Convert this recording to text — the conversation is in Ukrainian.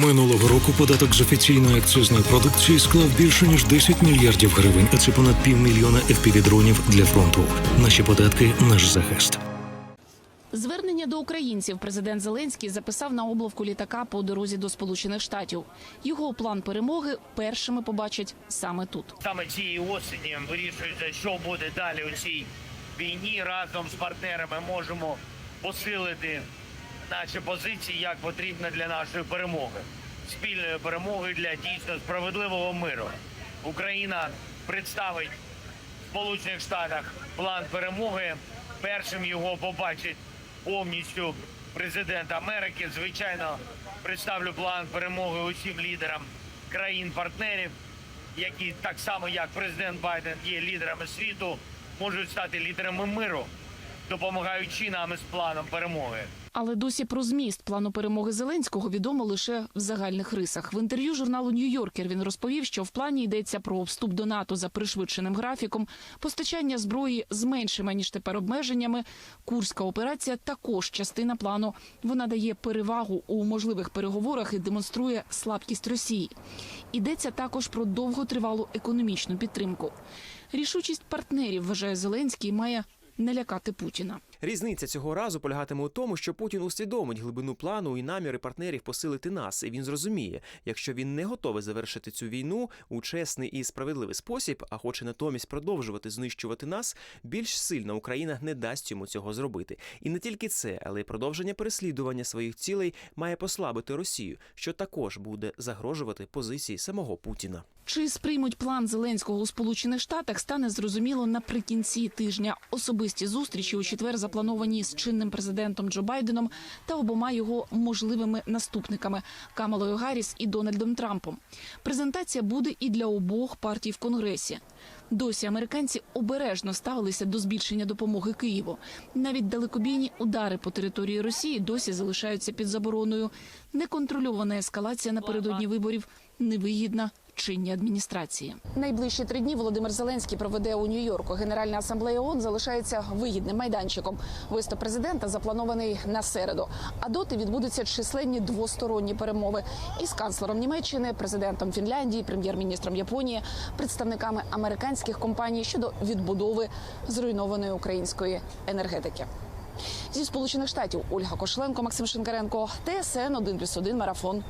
Минулого року податок з офіційної акцизної продукції склав більше ніж 10 мільярдів гривень, а це понад півмільйона FPV-дронів для фронту. Наші податки наш захист. Звернення до українців президент Зеленський записав на облавку літака по дорозі до Сполучених Штатів. Його план перемоги першими побачать саме тут. Саме цієї осені вирішується, що буде далі у цій війні. Разом з партнерами можемо посилити наші позиції як потрібно для нашої перемоги, спільної перемоги для дійсно справедливого миру. Україна представить в Сполучених Штатах план перемоги. Першим його побачить повністю президент Америки. Звичайно, представлю план перемоги усім лідерам країн-партнерів які так само як президент Байден є лідерами світу, можуть стати лідерами миру, допомагаючи нам із планом перемоги. Але досі про зміст плану перемоги Зеленського відомо лише в загальних рисах. В інтерв'ю журналу Нью-Йоркер він розповів, що в плані йдеться про вступ до НАТО за пришвидшеним графіком, постачання зброї з меншими ніж тепер обмеженнями. Курська операція також частина плану. Вона дає перевагу у можливих переговорах і демонструє слабкість Росії. Йдеться також про довготривалу економічну підтримку. Рішучість партнерів вважає Зеленський має не лякати Путіна. Різниця цього разу полягатиме у тому, що Путін усвідомить глибину плану і наміри партнерів посилити нас, і він зрозуміє, якщо він не готовий завершити цю війну у чесний і справедливий спосіб, а хоче натомість продовжувати знищувати нас, більш сильна Україна не дасть йому цього зробити. І не тільки це, але й продовження переслідування своїх цілей має послабити Росію, що також буде загрожувати позиції самого Путіна. Чи сприймуть план Зеленського у Сполучених Штатах, стане зрозуміло наприкінці тижня. Особисті зустрічі у четвер заплановані з чинним президентом Джо Байденом та обома його можливими наступниками Камалою Гарріс і Дональдом Трампом. Презентація буде і для обох партій в Конгресі. Досі американці обережно ставилися до збільшення допомоги Києву. Навіть далекобійні удари по території Росії досі залишаються під забороною. Неконтрольована ескалація напередодні виборів невигідна чинній адміністрації. Найближчі три дні Володимир Зеленський проведе у Нью-Йорку. Генеральна асамблея ООН залишається вигідним майданчиком. Виступ президента запланований на середу. А доти відбудуться численні двосторонні перемови із канцлером Німеччини, президентом Фінляндії, прем'єр-міністром Японії, представниками американських компаній щодо відбудови зруйнованої української енергетики. Зі сполучених штатів Ольга Кошленко, Максим Шинкаренко, ТСН 1+,1 Марафон.